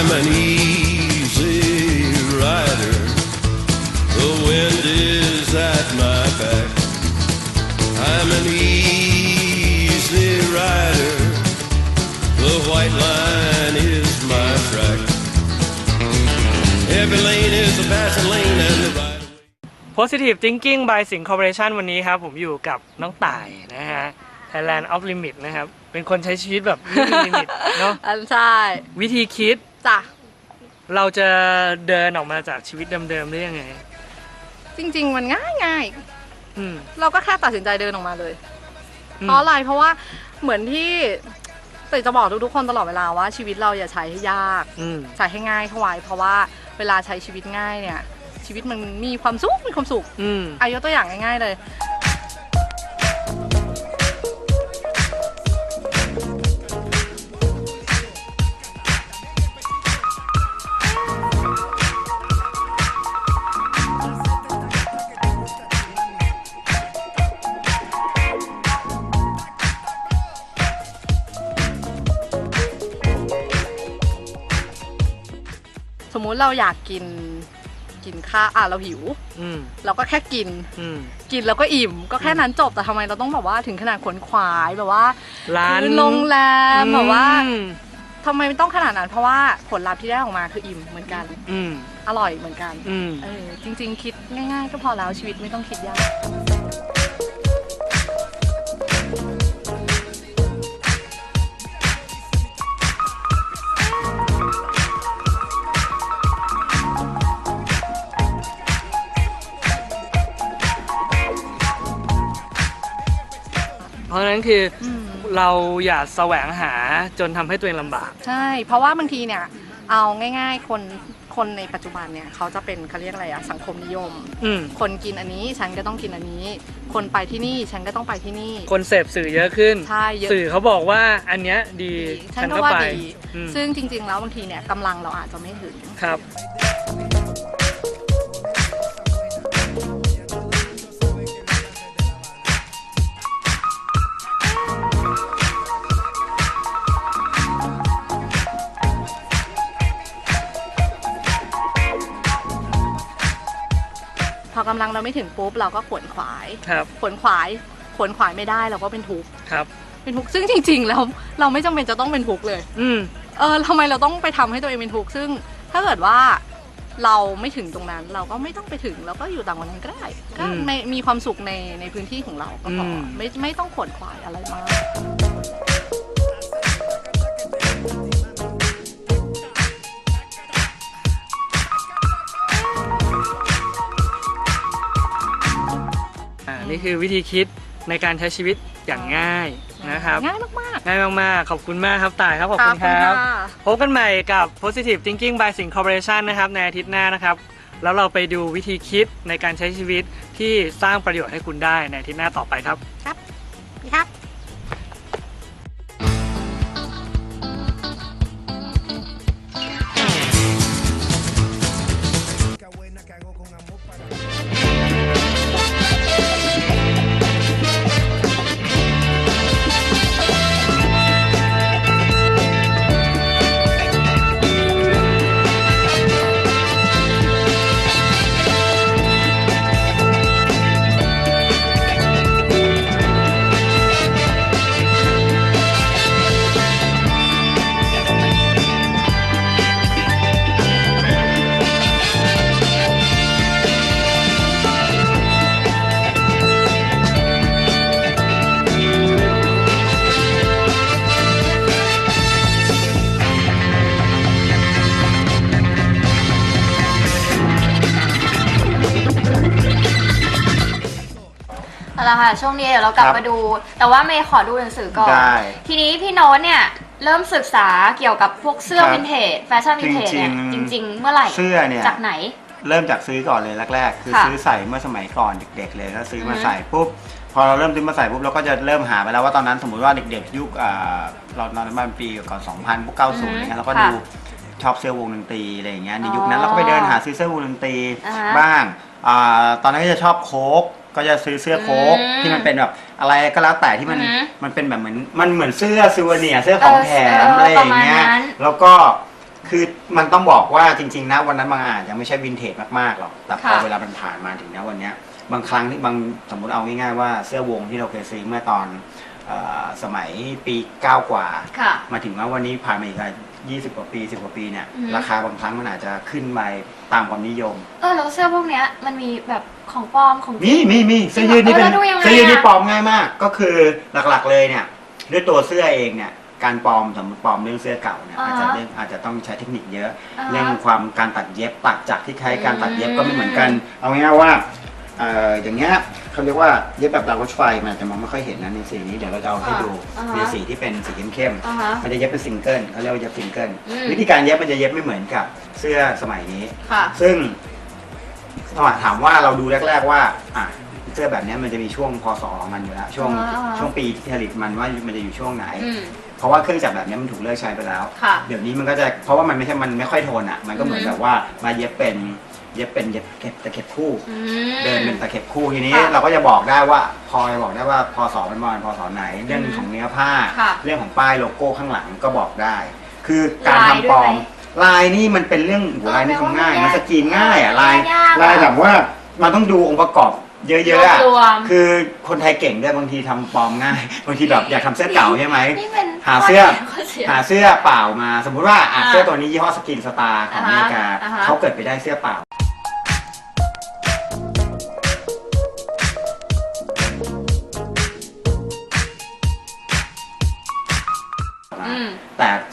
I'm an easy rider. The wind is at my back. I'm an easy rider. The white line is my track. Every lane is a passing lane and the right. Positive Thinking by Sing Corporation วันนี้ครับ ผมอยู่กับน้องต่ายนะฮะ Thailand Off Limit นะครับ เป็นคนใช้ชีวิตแบบไม่มีลิมิตเนาะ อันใช่ วิธีคิด จ้ะ เราจะเดินออกมาจากชีวิตเดิมๆได้ยังไง จริง ๆ มันง่ายง่ายอืมๆเราก็แค่ตัดสินใจเดินออกมาเลย อืม เพราะอะไร เพราะว่าเหมือนที่แต่จะบอกทุกๆคนตลอดเวลาว่าชีวิตเราอย่าใช้ให้ยาก อืม ใช้ให้ง่ายเข้าไว้ เพราะว่าเวลาใช้ชีวิตง่ายเนี่ย ชีวิตมันมีความสุขมีความสุขอืม อายกตัวอย่างง่ายๆเลย สมมุติเราอยากกินกินข้าวอะเราหิว อืมเราก็แค่กิน อืม กินแล้วก็อิ่ม ก็แค่นั้นจบแต่ทำไมเราต้องแบบว่าถึงขนาดขวนขวายแบบว่าร้านคือโรงแรมแบบว่าอืมทำไมไม่ต้องขนาดนั้น เพราะว่าผลลัพธ์ที่ได้ออกมาคืออิ่มเหมือนกัน อืมอร่อยเหมือนกันอืม เออจริง ๆ คิดง่าย ๆ ก็พอแล้วชีวิตไม่ต้องคิดยาก เพราะฉะนั้นคืออมเราอย่าแสวงหาจนทำให้ตัวเองลำบาก ใช่ เพราะว่าบางทีเนี่ยเอาง่าย ๆ คนคนในปัจจุบันเนี่ยเขาจะเป็นเขาเรียกอะไรอะสังคมนิยม อืมคนกินอันนี้ฉันก็ต้องกินอันนี้ คนไปที่นี่ฉันก็ต้องไปที่นี่ คนเสพสื่อเยอะขึ้น ใช่เยอะ สื่อเขาบอกว่าอันเนี้ยดี ฉันก็ว่าดีอืมซึ่งจริง ๆ แล้วบางทีเนี่ยกำลังเราอาจจะไม่ถึง ครับ อกำลังเราไม่ถึงปุ๊บเราก็ขวนขวายครับขวนขวายขวนขวายไม่ได้เราก็เป็นทุกข์ครับ เป็นทุกข์ซึ่งจริง ๆ แล้วเราไม่จำเป็นจะต้องเป็นทุกข์เลย อืมเออทำไมเราต้องไปทำให้ตัวเองเป็นทุกข์ซึ่ง ถ้าเกิดว่าเราไม่ถึงตรงนั้น เราก็ไม่ต้องไปถึงเราก็อยู่ต่างวันนั้นก็ได้ก็อืมไม่มีความสุขในในพื้นที่ของเราก็พออมไม่ไม่ต้องขวนขวายอะไรมาก นี่คือวิธีคิดในการใช้ชีวิตอย่างง่ายนะครับ ง่ายมาก ง่ายมาก ๆ ขอบคุณมากครับต่ายครับ ขอบๆคุณครับะพบกันใหม่กับ Positive Thinking by Sing Corporation นะครับ ในอาทิตย์หน้านะครับ แล้วเราไปดูวิธีคิดในการใช้ชีวิตที่สร้างประโยชน์ให้คุณได้ในอาทิตย์หน้าต่อไปครับครับ ละค่ะ ช่วงนี้เดี๋ยวเรากลับครับมาดู แต่ว่าเมย์ขอดูหนังสือก่อน ได้ทีนี้พี่โน้ตเนี่ยเริ่มศึกษาเกี่ยวกับพวกเสื้อครับวินเทจแฟชั่นวินเทจเนี่ยจจริงๆริงๆเมื่อไหร่ เสื้อเนี่ย จากไหน เริ่มจากซื้อก่อนเลยแรกๆ คือค่ะซื้อใส่เมื่อสมัยก่อนเด็กๆเลยแล้วซื้อมาอือฮึใส่ปุ๊บพอเราเริ่มซื้อมาใส่ปุ๊บเราก็จะเริ่มหาไปแล้วว่าตอนนั้นสมมติว่าเด็กๆยุคอ่าเราตอนนั้นมันปีก่อน2000พวก90อะไรเงี้ยเราก็ดูชอบเสื้อวงดนตรีอะไรอย่างเงี้ยในยุคนั้นเราก็ไปเดินหาซื้อเสื้อวงดนตรีอ่าฮะบ้างอ่าตอนนั้นก็จะชอบโค้ก ก็จะซื้อเสื้อโค้กอืมที่มันเป็นแบบอะไรก็แล้วแต่ที่มันอือฮึมันเป็นแบบเหมือนมันเหมือนเสื้อซูเวเนียร์เสื้อของแถมเอออะไรอย่างเงี้ยประมาณนั้น แล้วก็คือมันต้องบอกว่าจริงๆนะวันนั้นบางอาจยังไม่ใช่วินเทจมากๆหรอกแต่พอค่ะ เวลามันผ่านมาถึงนะวันเนี้ยบางครั้งที่บางสมมติเอาง่ายๆว่าเสื้อวงที่เราเคยซื้อเมื่อตอนเออสมัยปีเก้ากว่า ค่ะ มาถึงว่าวันนี้ผ่านมาอีก ยี่สิบกว่าปีสิบกว่าปีเนี่ย อือฮึราคาบางครั้งมันอาจจะขึ้นไปตามความนิยม เออแล้วเสื้อพวกเนี้ยมันมีแบบของปลอมของจมีริง มีมีเสื้อยืดนี่เป็นเออแล้วดูยังไงอะ เสื้อยืดนี่ปลอมง่ายมาก ก็คือหลักๆเลยเนี่ย ด้วยตัวเสื้อเองเนี่ยการปลอมสมมติปลอมเรื่องเสื้อเก่าเนี่ยอ่าอาจฮะจะเรื่องอาจจะต้องใช้เทคนิคเยอะ อ่าฮะเรื่องความการตัดเย็บตัดจากที่ใช้การตัดเย็บอืมก็ไม่เหมือนกัน เอาง่ายๆว่าเอ่ออย่างเงี้ย เขาเรียกว่าเย็บแบบดาวรถไฟมันอาจจะมองไม่ค่อยเห็นนะในสีนี้เดี๋ยวเราจะเอาให้ดูอ่าฮะในสีที่เป็นสีเข้มๆอ่าฮะมันจะเย็บเป็นซิงเกิลเขาเรียกว่าเย็บซิงเกิลอืม วิธีการเย็บมันจะเย็บไม่เหมือนกับเสื้อสมัยนี้ ค่ะ ซึ่งถามว่าเราดูแรก ๆ ว่าอะเสื้อแบบเนี้ยมันจะมีช่วงพศของมันอยู่แล้วช่วงอ่าอ่าช่วงปีที่ผลิตมันว่ามันจะอยู่ช่วงไหน อืม เพราะว่าเครื่องจักรแบบเนี้ยมันถูกเลิกใช้ไปแล้ว ค่ะเดี๋ยวนี้มันก็จะเพราะว่ามันไม่ใช่มันไม่ค่อยทนอะ มันก็เหมือนอืมแบบว่ามาเย็บเป็น เย็บเป็นเย็บเก็บตะเข็บคู่ อืม เดินเป็นตะเข็บคู่ทีนี้ ค่ะเราก็จะบอกได้ว่าพอจะบอกได้ว่าพศมันประมาณพศไหน เรื่องอืมของเนื้อผ้า ค่ะเรื่องของป้ายโลโก้ข้างหลังก็บอกได้ คือการลายทำปลอด้วยมไหมลายนี่มันเป็นเรื่องโหลายนี่ทำง่ายเออมันสกรีนง่ายอะลายยากอะลายแบบว่ามันต้องดูองค์ประกอบเยอะๆอะรวม คือคนไทยเก่งด้วยบางทีทำปลอมง่ายบางทีแบบอยากทำเสื้อเก่าใช่ไหม นี่เป็นหาเสื้อ ข้เสีย หาเสื้อเปล่ามา สมมุติว่าอะอ่าเสื้อตัวนี้ยี่ห้อสกินสตาร์ของออ่าเมฮะริกาอ่าฮะ เขาเกิดไปได้เสื้อเปล่า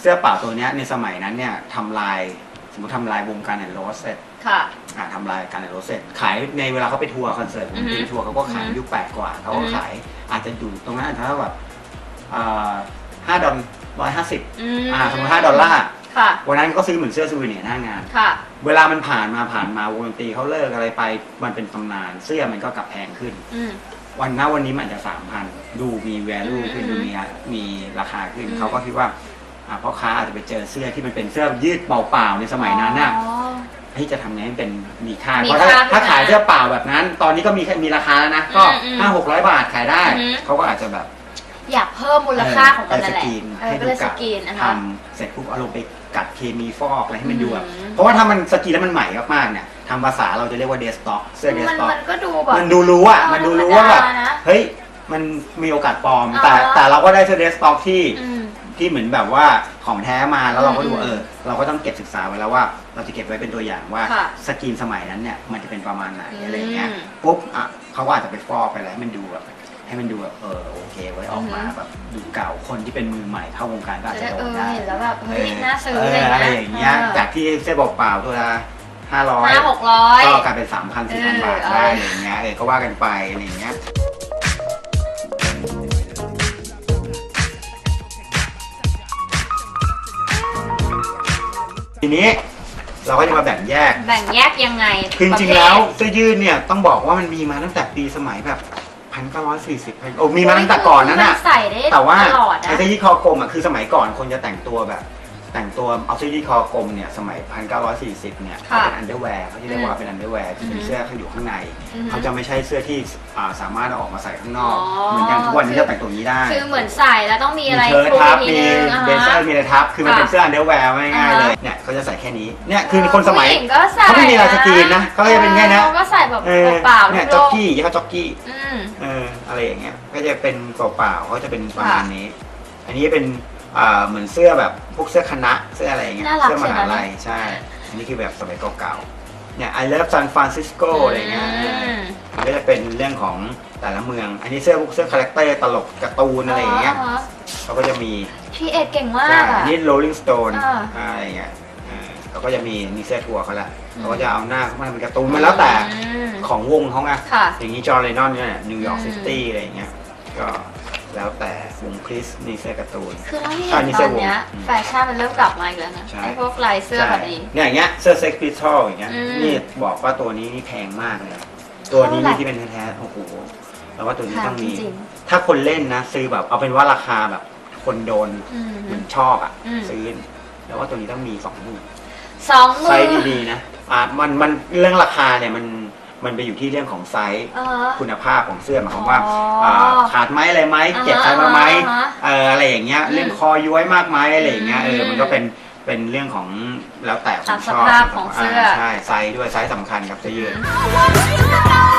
สื้อเปล่าตัวเนี้ยในสมัยนั้นเนี่ยทำลายสมมติทำลายวงการแอนโรสเสร็จค่ะ อ่าทำลายการแอนโรสเสร็จขายในเวลาเขาไปทัวร์คอนเสิร์ตวอืงอฮึตีทัวร์เขาก็ขายอือฮึยุคแปดกว่าเขาก็อือฮึ ขายอาจจะอยู่ตรงนั้นอาจจะเท่าแบบห้าดอลร้อยห้าสิบอืมอ่าสมมติห้าดอลลาร์ค่ะ วันนั้นก็ซื้อเหมือนเสื้อซูเวเนียร์หน้างาน ค่ะ เวลามันผ่านมาผ่านมาวงดนตรีเขาเลิกอะไรไป มันเป็นตำนาน เสื้อมันก็กลับแพงขึ้น อืม วันหน้าวันนี้มันอาจจะสามพันดูมี value ขึ้นอืมดูมีมีราคาขึ้น อืม เขาก็คิดว่า อ่าพ่อค้าอาจจะไปเจอเสื้อที่มันเป็นเสื้อยืดเปล่าๆในสมัยนั้นน่ะอ๋อเฮ้ยจะทำไงให้เป็นมีค่ามีเพราะถ้าค่าถ้าขึ้นมาขายเสื้อเปล่าแบบนั้น ตอนนี้ก็มีมีราคาแล้วนะก็อืมอืมห้าหกร้อยบาทขายได้อือฮึเขาก็อาจจะแบบ อยากเพิ่มมูลค่าของมันเสนั่นแหละกรีนเออให้ก็ดูเลยสเก่ากรีนนะทคะำเสร็จปุ๊บเอาลงไปกัดเคมีฟอกอะไรให้มันดูแบบอืม เพราะว่าถ้ามันสกรีนแล้วมันใหม่มากๆเนี่ยทางภาษาเราจะเรียกว่าเดสต็อกเสื้อเดสมันต็อกมันก็ดูแบบ มันดูรู้อะ เออมันดูรู้ว่าแบบธรรมดานะเฮ้ยมันมีโอกาสปลอมอ๋อแต่แต่เราก็ได้เสื้อเดสต็อกที่อืม ที่เหมือนแบบว่าของแท้มาแล้วเราก็ดูอืมเออ เราก็ต้องเก็บศึกษาไว้แล้วว่า เราจะเก็บไว้เป็นตัวอย่างว่าค่ะสกรีนสมัยนั้นเนี่ยมันจะเป็นประมาณไหนอืมอะไรเงี้ยปุ๊บอะเขาก็อาจจะไปฟอกไปอะไรให้มันดูแบบให้มันดูแบบเออโอเคไว้ออกมาอือฮึแบบดูเก่าคนที่เป็นมือใหม่เข้าวงการก็อาจจะจะได้โดเอนอได้ เห็นแล้วแบบเฮ้ยเออน่าซื้อเออะไรออะไรออย่างเงี้ยเงี้ยจากที่เสื้อเปล่าๆตัวละห้าร้อยห้าหกร้อย ก็กลายเป็นสามพันสี่พันเออบาทเอาได้อะไรอย่างเงี้ยเออก็ว่ากันไปอะไรอย่างเงี้ย ทีนี้เราก็จะมาแบ่งแยก แบ่งแยกยังไงคือจริงๆแล้วเสื้อยืดเนี่ยต้องบอกว่ามันมีมาตั้งแต่ปีสมัยแบบพันเก้าร้อยสี่สิบโอ้มีมาตั้งแต่ก่อนนั้นมัน่ะ ใส่ได้แต่ว่าตลอดไอ้นะ เสื้อยืดคอกลมอะคือสมัยก่อนคนจะแต่งตัวแบบ แต่งตัวเอาเสื้อยืดคอกลมเนี่ยสมัย 1940 เนี่ยเขาค่ะเป็นอันเดอร์แวร์เขาจะเรียกว่าเป็นอันเดอร์แวร์ที่เป็นอือฮึเสื้อข้างอยู่ข้างในอือฮึเขาจะไม่ใช่เสื้อที่อ่าสามารถเอาออกมาใส่ข้างนอกอ๋อเหมือนอย่างทุกวันนี้จะแต่งตัวนี้ได้ คือเหมือนใส่แล้วต้องมีมีอะไรเชิ้ตคลุมทับอีกมีทีนึงอ่าเบเซอฮะร์มีอะไรทับ คือมันเป็นค่ะเสื้ออันเดอร์แวร์ง่ายๆอ่าฮะเลยเนี่ยเขาจะใส่แค่นี้เนี่ยคือคนสมัยผู้หญิงก็ใส่เขาไม่มีลายสกรีนนะเขาก็จะเป็นแค่นี้เขาก็ใส่แบบเออเปล่าๆเนี่ยทุจ็อกโลกี้ยี่ห้อจ็อกกี้อืมเอออะไรอย่างเงี้ยก็จะเป็นเปล่าๆเขาจะเป็นประมาณนี้ อันนี้เป็น อ่าเหมือนเสื้อแบบพวกเสื้อคณะเสื้ออะไรอย่างเงี้ยน่ารักเสื้อมหาลัยใช่ใช่อันนี้คือแบบสมัยเก่าๆเนี่ย I love San Francisco อะไรเงี้ยอืมมันก็จะเป็นเรื่องของแต่ละเมือง อันนี้เสื้อพวกเสื้อคาแรคเตอร์ตลกการ์ตูนอะไรอย่างเงี้ยฮะเขาก็จะมีพี่เอ็ดเก่งมาใช่กอะนี่ Rolling Stone อ่าอะไรอย่างเงี้ยเออเขาก็จะมีมีเสื้อทัวร์เขาละอืม เขาก็จะเอาหน้าเขามาเป็นการ์ตูนมันแล้วแต่อืม ของวงเขาไงค่ะ อย่างนี้จอร์เลนอนเนี่ยนิวยอร์กอืม ซิตี้อะไรอย่างเงี้ย ก็แล้วแต่ วงคริสนี่เสื้อการ์ตูน คือเราที่อ่าเห็นนี่ตเสื้ออนวงเนี้ยอืมแฟชั่นมันเริ่มกลับมาอีกแล้วนะใช่ ไอ้พวกลายเสื้อแบบนี้ เนี่ยอย่างเงี้ยเสื้อเซ็กพิทอลอย่างเงี้ยอืมนี่บอกว่าตัวนี้นี่แพงมากเลยนะตัวนี้เท่าไหร่นี่ที่เป็นแท้ๆโอ้โหแล้วว่าตัวนี้ค่ะต้องมีจริง ถ้าคนเล่นนะซื้อแบบเอาเป็นว่าราคาแบบ คนโดนๆอืม เหมือนชอบอะอืม ซื้อแล้วว่าตัวนี้ต้องมีสองหมื่น สองมืไซอส์ดีๆนะ อ่า มัน มัน เรื่องราคาเนี่ย มัน มันไปอยู่ที่เรื่องของไซส์เออคุณภาพของเสื้อหมายความว่าอ๋ออ่าขาดไหมอะไรไหมอ่าฮะเก็บใช้มาไหมอ่าฮะเอออะไรอย่างเงี้ยอืมเรื่องคอย้วยมากไหมอะไรอย่างเงี้ยเอออืมมันก็เป็นเป็นเรื่องของแล้วแต่คนตามชอบสภาพของเสื้อใช่ไซส์ด้วยไซส์สำคัญครับเสื้อยืด What you know